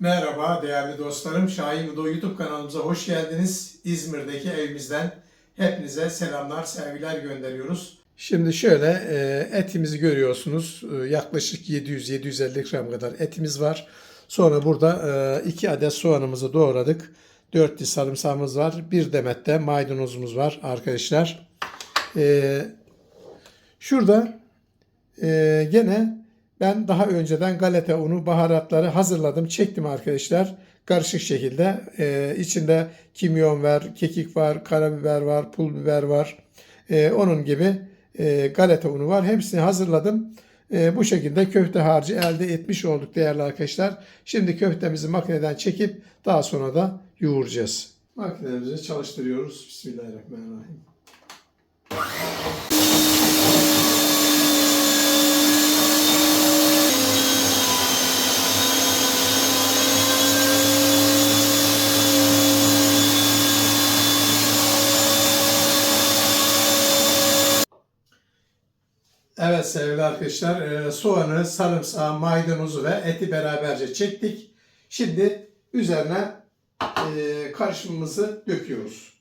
Merhaba değerli dostlarım. Şahin Udo YouTube kanalımıza hoş geldiniz. İzmir'deki evimizden hepinize selamlar, sevgiler gönderiyoruz. Şimdi şöyle e, etimizi görüyorsunuz. E, Yaklaşık 700-750 gram kadar etimiz var. Sonra burada 2 adet soğanımızı doğradık. 4 diş sarımsağımız var. Bir demet de maydanozumuz var arkadaşlar. E, Şurada e, gene ben daha önceden galeta unu baharatları hazırladım. Çektim arkadaşlar. Karışık şekilde. E, içinde kimyon var, kekik var, karabiber var, pul biber var. E, onun gibi e, galeta unu var. Hepsini hazırladım. E, bu şekilde köfte harcı elde etmiş olduk değerli arkadaşlar. Şimdi köftemizi makineden çekip daha sonra da yoğuracağız. Makinemizi çalıştırıyoruz. Bismillahirrahmanirrahim. Evet sevgili arkadaşlar e, soğanı, sarımsağı, maydanozu ve eti beraberce çektik. Şimdi üzerine e, karışımımızı döküyoruz.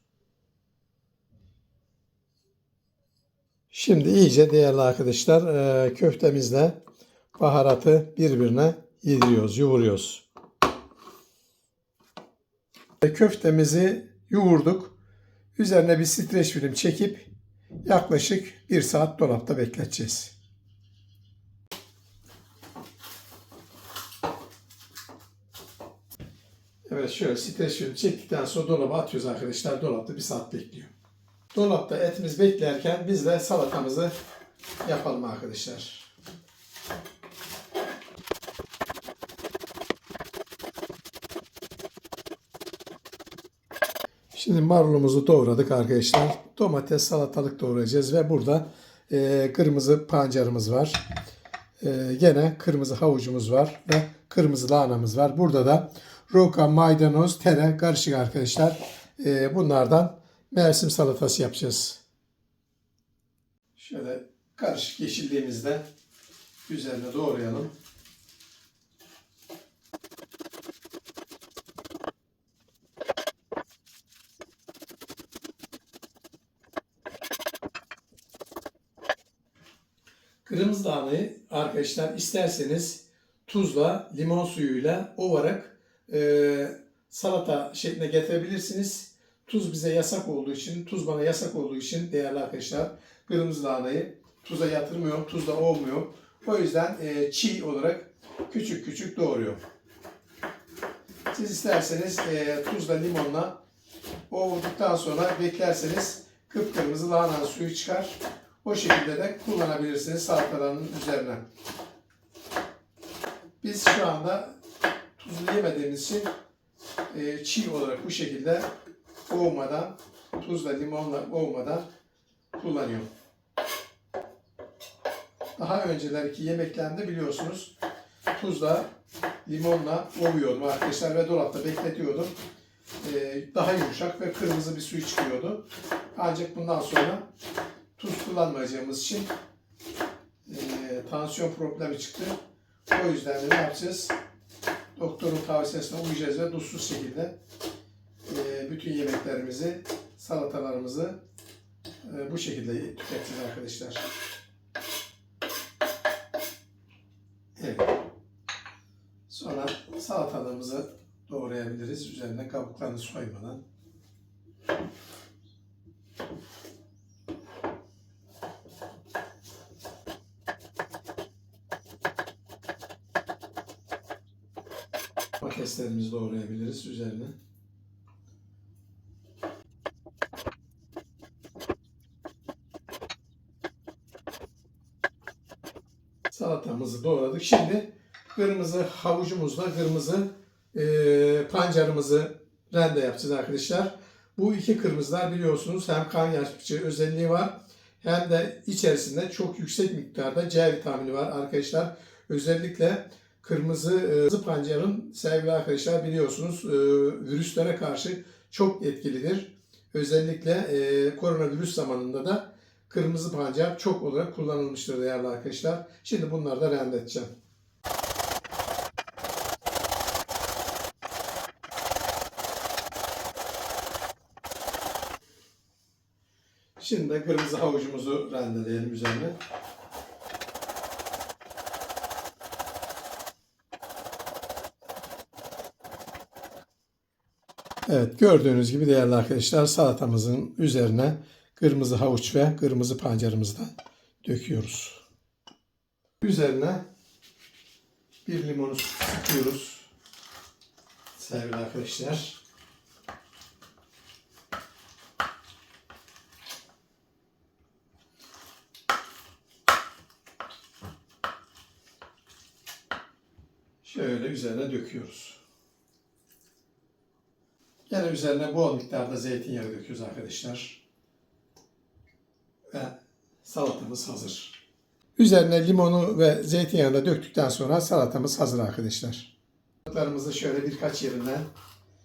Şimdi iyice değerli arkadaşlar e, köftemizle baharatı birbirine yediriyoruz, yoğuruyoruz. Köftemizi yoğurduk. Üzerine bir streç film çekip yaklaşık bir saat dolapta bekleteceğiz. Evet şöyle film çektikten sonra dolaba atıyoruz arkadaşlar. Dolapta bir saat bekliyor. Dolapta etimiz beklerken biz de salatamızı yapalım arkadaşlar. Şimdi marulumuzu doğradık arkadaşlar. Domates, salatalık doğrayacağız ve burada e, kırmızı pancarımız var. E, gene kırmızı havucumuz var ve kırmızı lahanamız var. Burada da roka, maydanoz, tere karışık arkadaşlar. E, bunlardan mevsim salatası yapacağız. Şöyle karışık yeşilliğimizde üzerine doğrayalım. Kırmızı lahanayı arkadaşlar isterseniz tuzla, limon suyuyla ovarak e, salata şekline getirebilirsiniz. Tuz bize yasak olduğu için, tuz bana yasak olduğu için değerli arkadaşlar kırmızı lahanayı tuza yatırmıyorum, tuzla olmuyor. O yüzden e, çiğ olarak küçük küçük doğruyorum. Siz isterseniz e, tuzla, limonla ovduktan sonra beklerseniz kıpkırmızı lahana suyu çıkar. O şekilde de kullanabilirsiniz salataların üzerine. Biz şu anda tuzlu yemediğimiz için e, çiğ olarak bu şekilde ovmadan, tuzla limonla ovmadan kullanıyorum. Daha öncelerki yemeklerinde biliyorsunuz tuzla, limonla ovuyordum arkadaşlar ve dolapta bekletiyordum. E, daha yumuşak ve kırmızı bir suyu çıkıyordu. Ancak bundan sonra tuz kullanmayacağımız için e, tansiyon problemi çıktı. O yüzden de ne yapacağız? Doktorun tavsiyesine uyacağız ve tuzsuz şekilde e, bütün yemeklerimizi, salatalarımızı e, bu şekilde tüketeceğiz arkadaşlar. Evet. Sonra salatalarımızı doğrayabiliriz. Üzerine kabuklarını soymadan. Domateslerimizi doğrayabiliriz üzerine. Salatamızı doğradık. Şimdi kırmızı havucumuzla kırmızı e, pancarımızı rende yapacağız arkadaşlar. Bu iki kırmızılar biliyorsunuz hem kan yapıcı özelliği var hem de içerisinde çok yüksek miktarda C vitamini var arkadaşlar. Özellikle kırmızı e, pancarın sevgili arkadaşlar biliyorsunuz e, virüslere karşı çok etkilidir. Özellikle e, koronavirüs zamanında da kırmızı pancar çok olarak kullanılmıştır değerli arkadaşlar. Şimdi bunları da rendedeceğim. Şimdi de kırmızı havucumuzu rendeleyelim üzerine. Evet gördüğünüz gibi değerli arkadaşlar salatamızın üzerine kırmızı havuç ve kırmızı pancarımızı da döküyoruz. Üzerine bir limonu sıkıyoruz. Sevgili arkadaşlar. Şöyle üzerine döküyoruz. Yine üzerine bol miktarda zeytinyağı döküyoruz arkadaşlar. Ve salatamız hazır. Üzerine limonu ve zeytinyağını da döktükten sonra salatamız hazır arkadaşlar. Balıklarımızı şöyle birkaç yerinden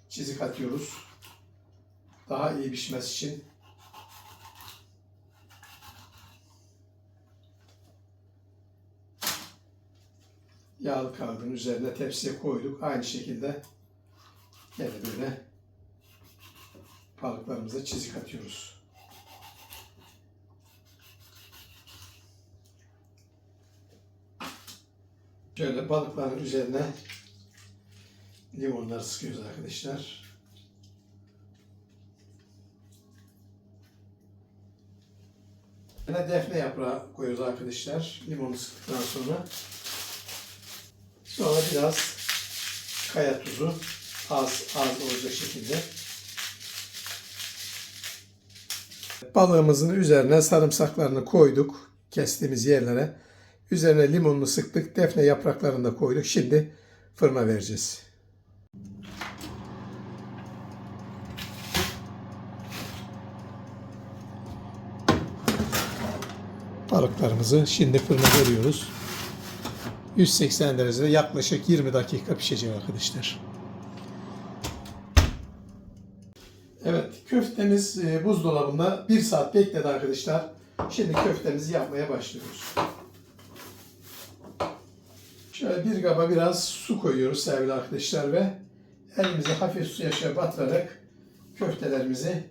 çizik atıyoruz. Daha iyi pişmesi için. Yağlı kağıdın üzerine tepsiye koyduk. Aynı şekilde yine böyle balıklarımıza çizik atıyoruz. Şöyle balıkların üzerine limonları sıkıyoruz arkadaşlar. Yine defne yaprağı koyuyoruz arkadaşlar. Limonu sıktıktan sonra. Sonra biraz kaya tuzu az az olacak şekilde. Balığımızın üzerine sarımsaklarını koyduk kestiğimiz yerlere. Üzerine limonunu sıktık. Defne yapraklarını da koyduk. Şimdi fırına vereceğiz. Balıklarımızı şimdi fırına veriyoruz. 180 derecede yaklaşık 20 dakika pişecek arkadaşlar. Evet köftemiz e, buzdolabında 1 saat bekledi arkadaşlar. Şimdi köftemizi yapmaya başlıyoruz. Şöyle bir kaba biraz su koyuyoruz sevgili arkadaşlar ve elimizi hafif suya şöyle batırarak köftelerimizi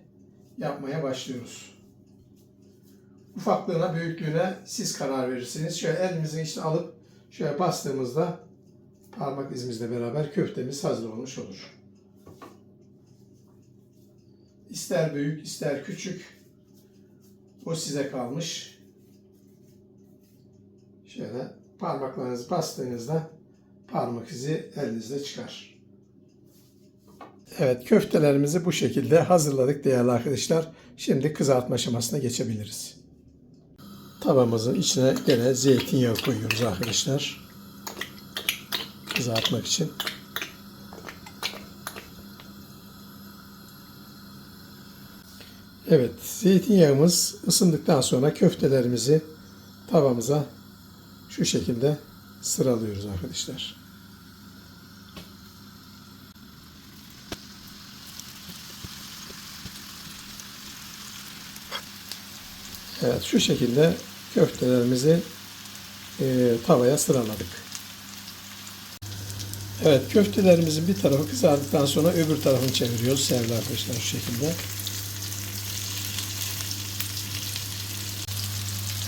yapmaya başlıyoruz. Ufaklığına, büyüklüğüne siz karar verirsiniz. Şöyle elimizin içine alıp şöyle bastığımızda parmak izimizle beraber köftemiz hazır olmuş olur. İster büyük, ister küçük. O size kalmış. Şöyle parmaklarınızı bastığınızda parmak izi elinizde çıkar. Evet köftelerimizi bu şekilde hazırladık değerli arkadaşlar. Şimdi kızartma aşamasına geçebiliriz. Tavamızın içine gene zeytinyağı koyuyoruz arkadaşlar. Kızartmak için. Evet, zeytinyağımız ısındıktan sonra köftelerimizi tavamıza şu şekilde sıralıyoruz arkadaşlar. Evet, şu şekilde köftelerimizi e, tavaya sıraladık. Evet, köftelerimizin bir tarafı kızardıktan sonra öbür tarafını çeviriyoruz sevgili arkadaşlar şu şekilde.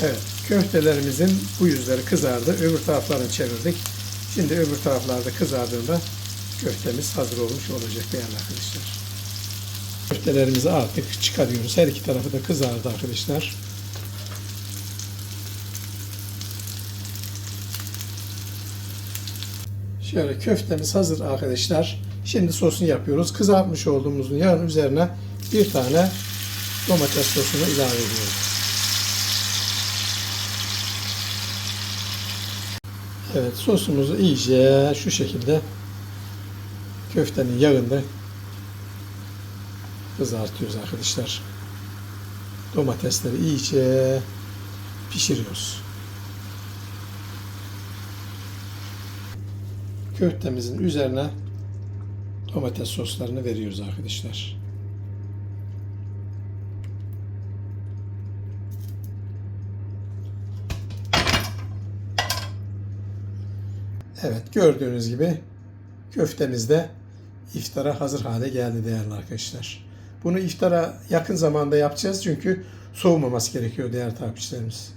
Evet, köftelerimizin bu yüzleri kızardı. Öbür taraflarını çevirdik. Şimdi öbür taraflarda kızardığında köftemiz hazır olmuş olacak değerli arkadaşlar. Köftelerimizi artık çıkarıyoruz. Her iki tarafı da kızardı arkadaşlar. Şöyle köftemiz hazır arkadaşlar. Şimdi sosunu yapıyoruz. Kızartmış olduğumuzun yağın üzerine bir tane domates sosunu ilave ediyoruz. Evet sosumuzu iyice şu şekilde köftenin yağında kızartıyoruz arkadaşlar. Domatesleri iyice pişiriyoruz. Köftemizin üzerine domates soslarını veriyoruz arkadaşlar. Evet gördüğünüz gibi köftemiz de iftara hazır hale geldi değerli arkadaşlar. Bunu iftara yakın zamanda yapacağız çünkü soğumaması gerekiyor değerli takipçilerimiz.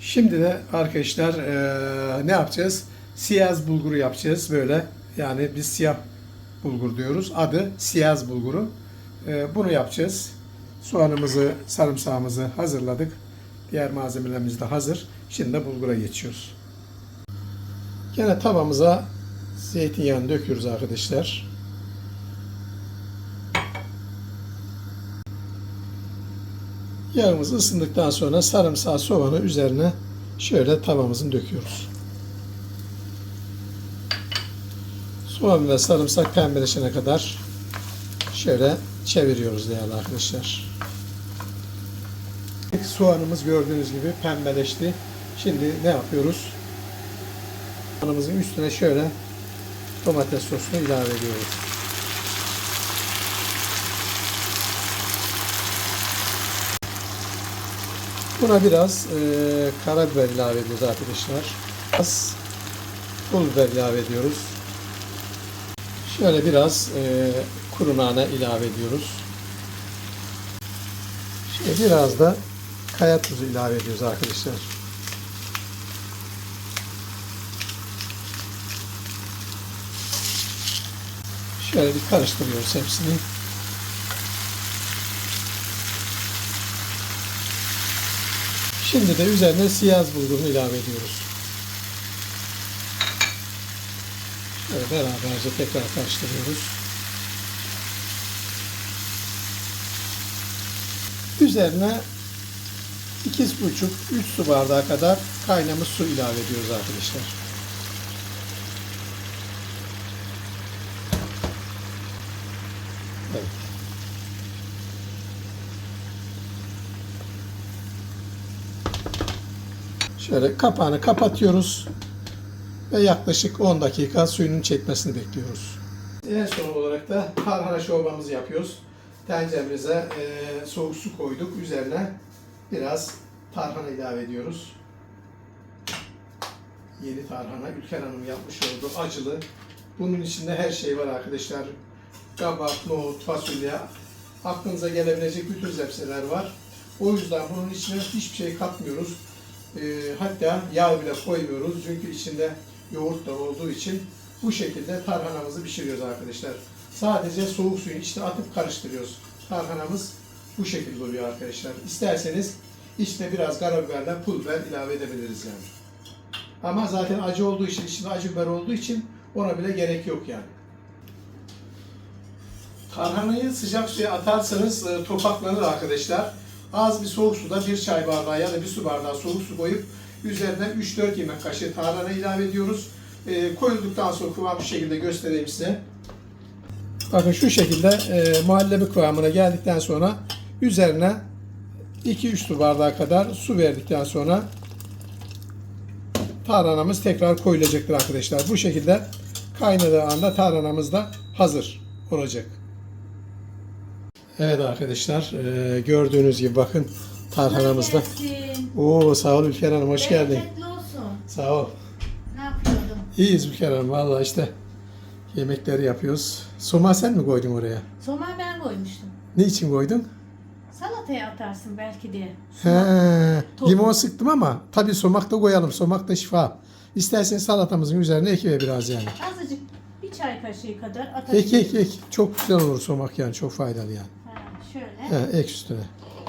Şimdi de arkadaşlar eee, ne yapacağız? Siyaz bulguru yapacağız böyle. Yani biz siyah bulgur diyoruz. Adı siyaz bulguru. Eee, bunu yapacağız. Soğanımızı, sarımsağımızı hazırladık. Diğer malzemelerimiz de hazır. Şimdi de bulgura geçiyoruz. Gene tavamıza zeytinyağını döküyoruz arkadaşlar. Yağımız ısındıktan sonra sarımsağı soğanı üzerine şöyle tavamızın döküyoruz. Soğan ve sarımsak pembeleşene kadar şöyle çeviriyoruz değerli arkadaşlar. Soğanımız gördüğünüz gibi pembeleşti. Şimdi ne yapıyoruz? Soğanımızın üstüne şöyle domates sosunu ilave ediyoruz. Buna biraz e, karabiber ilave ediyoruz arkadaşlar. Biraz pul biber ilave ediyoruz. Şöyle biraz e, kuru nane ilave ediyoruz. Şöyle biraz da kaya tuzu ilave ediyoruz arkadaşlar. Şöyle bir karıştırıyoruz hepsini. Şimdi de üzerine siyaz bulgurunu ilave ediyoruz. Şöyle beraberce tekrar karıştırıyoruz. Üzerine 2,5-3 su bardağı kadar kaynamış su ilave ediyoruz arkadaşlar. Evet. Şöyle kapağını kapatıyoruz ve yaklaşık 10 dakika suyunun çekmesini bekliyoruz. En son olarak da tarhana çorbamızı yapıyoruz. Tenceremize e, soğuk su koyduk. Üzerine biraz tarhana ilave ediyoruz. Yeni tarhana Ülker Hanım yapmış olduğu acılı. Bunun içinde her şey var arkadaşlar. Kabak, nohut, fasulye, aklınıza gelebilecek bütün zepseler var. O yüzden bunun içine hiçbir şey katmıyoruz. E, hatta yağ bile koymuyoruz. Çünkü içinde yoğurt da olduğu için bu şekilde tarhanamızı pişiriyoruz arkadaşlar. Sadece soğuk suyun içine atıp karıştırıyoruz. Tarhanamız bu şekilde oluyor arkadaşlar. İsterseniz içine biraz karabiberle pul biber ilave edebiliriz yani. Ama zaten acı olduğu için, içinde acı biber olduğu için ona bile gerek yok yani. Tarhanayı sıcak suya atarsanız e, topaklanır arkadaşlar. Az bir soğuk suda bir çay bardağı ya da bir su bardağı soğuk su koyup üzerine 3-4 yemek kaşığı tarhana ilave ediyoruz. E, koyulduktan sonra kıvam şu şekilde göstereyim size. Bakın şu şekilde e, muhallebi kıvamına geldikten sonra üzerine 2-3 su bardağı kadar su verdikten sonra tarhanamız tekrar koyulacaktır arkadaşlar. Bu şekilde kaynadığı anda tarhanamız da hazır olacak. Evet arkadaşlar e, gördüğünüz gibi bakın tarhanamızda. Oo sağ ol Ülker Hanım hoş geldin. Bereketli olsun. Sağ ol. Ne yapıyordun? İyiyiz Ülker Hanım valla işte yemekleri yapıyoruz. Soma sen mi koydun oraya? Somağı ben koymuştum. Ne için koydun? Salataya atarsın belki diye. He, Tohum. limon sıktım ama tabii somak da koyalım. Somak da şifa. İstersen salatamızın üzerine ekive biraz yani. Azıcık bir çay kaşığı kadar atabilirim. Ek ek ek. Çok güzel olur somak yani. Çok faydalı yani. Ha, şöyle. He, ek üstüne.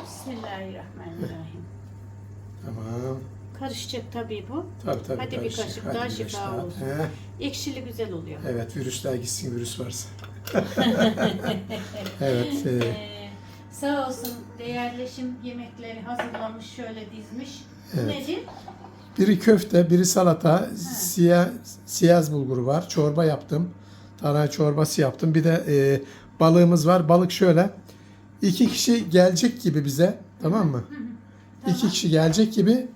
Bismillahirrahmanirrahim. Tamam. Karışacak tabii bu. Tabii tabii. Hadi bir karışık. kaşık Hadi daha bir şifa kaşık daha. olsun. He, Ekşili güzel oluyor. evet virüsler gitsin virüs varsa. evet. e, Ee, sağ olsun değerleşim yemekleri hazırlamış şöyle dizmiş. Evet. Nedir? Biri köfte, biri salata, siyah, siyaz bulguru var. Çorba yaptım. Tarhana çorbası yaptım. Bir de e, balığımız var. Balık şöyle. İki kişi gelecek gibi bize. Tamam mı? İki kişi gelecek gibi.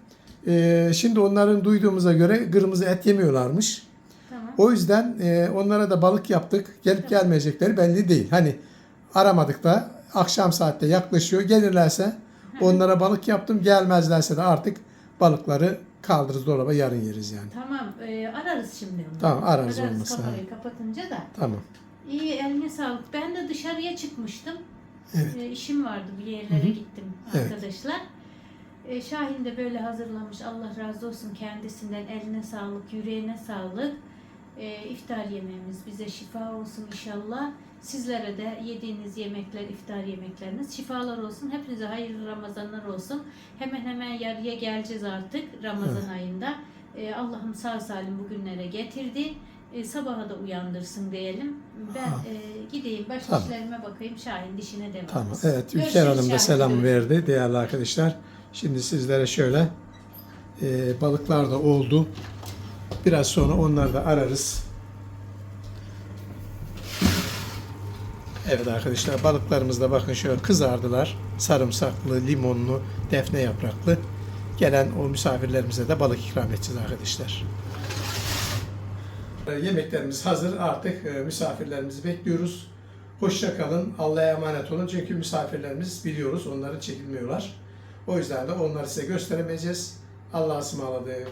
E, şimdi onların duyduğumuza göre kırmızı et yemiyorlarmış. Tamam. O yüzden e, onlara da balık yaptık. Gelip gelmeyecekleri belli değil. Hani aramadık da akşam saatte yaklaşıyor. Gelirlerse onlara balık yaptım. Gelmezlerse de artık balıkları kaldırırız dolaba yarın yeriz yani. Tamam. e, ararız şimdi onu. Tamam, ararız olmasa. kafayı kapatınca da. Tamam. İyi eline sağlık. Ben de dışarıya çıkmıştım. Evet. E, işim vardı bir yerlere Hı hı. gittim Evet. arkadaşlar. E, Şahin de böyle hazırlamış. Allah razı olsun kendisinden. Eline sağlık, yüreğine sağlık. E, iftar yemeğimiz bize şifa olsun inşallah. Sizlere de yediğiniz yemekler, iftar yemekleriniz şifalar olsun. Hepinize hayırlı Ramazanlar olsun. Hemen hemen yarıya geleceğiz artık Ramazan ayında. E, Allah'ım sağ salim bugünlere getirdi. E, sabaha da uyandırsın diyelim. Ben Ha. e, gideyim başka Tamam. işlerime bakayım. Şahin dişine devam Tamam. etsin. Evet. Ülker Görüşürüz Hanım da Şahin, selam görüşürüz. verdi değerli arkadaşlar. Şimdi sizlere şöyle e, balıklar da oldu. Biraz sonra onları da ararız. Evet arkadaşlar balıklarımız da bakın şöyle kızardılar. Sarımsaklı, limonlu, defne yapraklı. Gelen o misafirlerimize de balık ikram edeceğiz arkadaşlar. E, Yemeklerimiz hazır. Artık e, misafirlerimizi bekliyoruz. Hoşça kalın. Allah'a emanet olun. Çünkü misafirlerimiz biliyoruz onları çekilmiyorlar. O yüzden de onları size gösteremeyeceğiz. Allah'a ısmarladık.